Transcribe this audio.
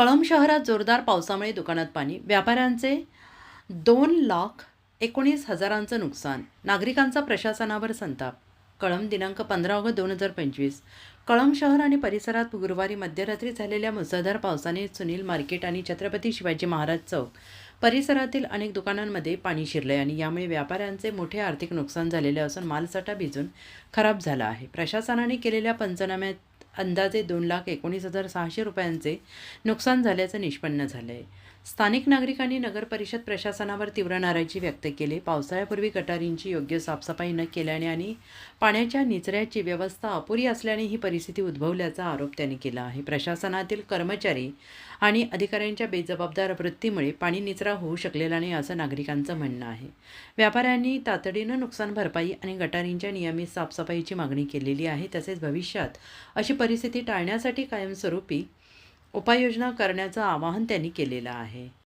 कळंब शहरात जोरदार पावसामुळे दुकानात पाणी व्यापाऱ्यांचे दोन लाख एकोणीस हजारांचं नुकसान नागरिकांचा प्रशासनावर संताप. कळंब दिनांक पंधरा ऑगस्ट दोन हजार पंचवीस कळंब शहर आणि परिसरात गुरुवारी मध्यरात्री झालेल्या मुसळधार पावसाने सुनील मार्केट आणि छत्रपती शिवाजी महाराज चौक परिसरातील अनेक दुकानांमध्ये पाणी शिरले आणि यामुळे व्यापाऱ्यांचे मोठे आर्थिक नुकसान झालेले असून मालसाठा भिजून खराब झाला आहे. प्रशासनाने केलेल्या पंचनाम्यात अंदाजे दोन लाख एकोणीस हजार सहाशे रुपयांचे नुकसान झाल्याचं निष्पन्न झालं आहे स्थानिक नागरिकांनी नगरपरिषद प्रशासनावर तीव्र नाराजी व्यक्त केली. पावसाळ्यापूर्वी गटारींची योग्य साफसफाई न केल्याने आणि पाण्याच्या निचऱ्याची व्यवस्था अपुरी असल्याने ही परिस्थिती उद्भवल्याचा आरोप त्यांनी केला आहे. प्रशासनातील कर्मचारी आणि अधिकाऱ्यांच्या बेजबाबदार वृत्तीमुळे पाणी निचरा होऊ शकलेला नाही असं नागरिकांचं म्हणणं आहे. व्यापाऱ्यांनी तातडीनं नुकसान भरपाई आणि गटारींच्या नियमित साफसफाईची मागणी केलेली आहे. तसेच भविष्यात अशी परिस्थिती टाळण्यासाठी कायमस्वरूपी उपाययोजना करण्याचं आवाहन त्यांनी केलेलं आहे.